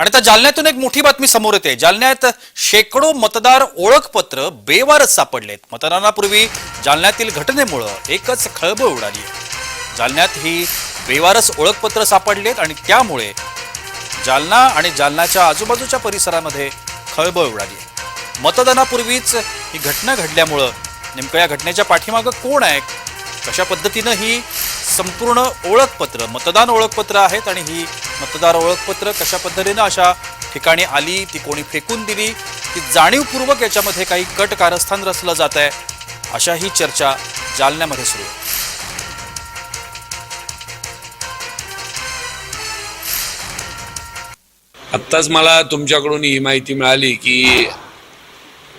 आणि आता जालन्यातून एक मोठी बातमी समोर येते. जालन्यात शेकडो मतदार ओळखपत्र बेवारच सापडलेत. मतदानापूर्वी जालन्यातील घटनेमुळं एकच खळबळ उडाली. जालन्यात ही बेवारस ओळखपत्र सापडलेत आणि त्यामुळे जालना आणि जालन्याच्या आजूबाजूच्या परिसरामध्ये खळबळ उडाली. मतदानापूर्वीच ही घटना घडल्यामुळं नेमकं या घटनेच्या पाठीमागं कोण आहे? कशा पद्धतीनं ही संपूर्ण ओळखपत्र मतदान ओळखपत्र आहेत आणि ही मतदार ओळखपत्र कशा पद्धतीनं अशा ठिकाणी आली ती कोणी फेकून दिली ती जाणीवपूर्वक याच्यामध्ये काही कट कारस्थान रचलं जात आहे अशा ही चर्चा जालन्यामध्ये सुरू आहे. आत्ताच मला तुमच्याकडून ही माहिती मिळाली की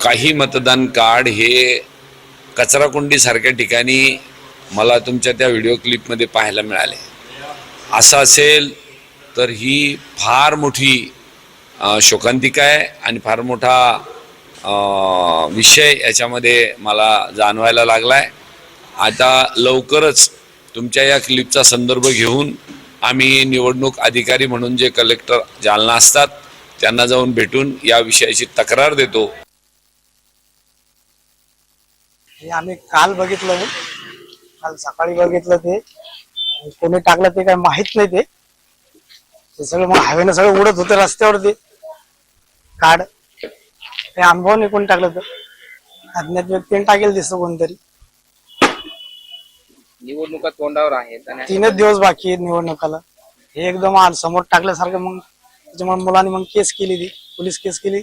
काही मतदान कार्ड हे कचराकुंडीसारख्या ठिकाणी मला तुमच्या त्या व्हिडिओ क्लिपमध्ये पाहायला मिळाले. असं असेल तर ही फार मोठी शोकांतिका आहे आणि फार मोठा विषय याच्यामध्ये मला जाणवायला लागला आहे आता लवकरच तुमच्या या क्लिपचा संदर्भ घेऊन आम्ही निवडणूक अधिकारी म्हणून जे कलेक्टर जालना असतात त्यांना जाऊन भेटून या विषयाची तक्रार देतो. आम्ही काल बघितलं काल सकाळी बघितलं ते. कोणी टाकलं ते काय माहीत नाही ते. ते सगळं मग हवेनं सगळं उडत होतं रस्त्यावर ते काढ ते अनुभव नाही कोणी टाकलं तर. अज्ञात व्यक्तीने टाकेल दिसतं कोणतरी. निवडणुका तोंडावर आहेत आणि तीनच दिवस बाकी आहेत निवडणुकाला. हे एकदम आज समोर टाकल्यासारखं मग त्याच्यामुळे मुलांनी मग केस केली ती. पोलीस केस केली.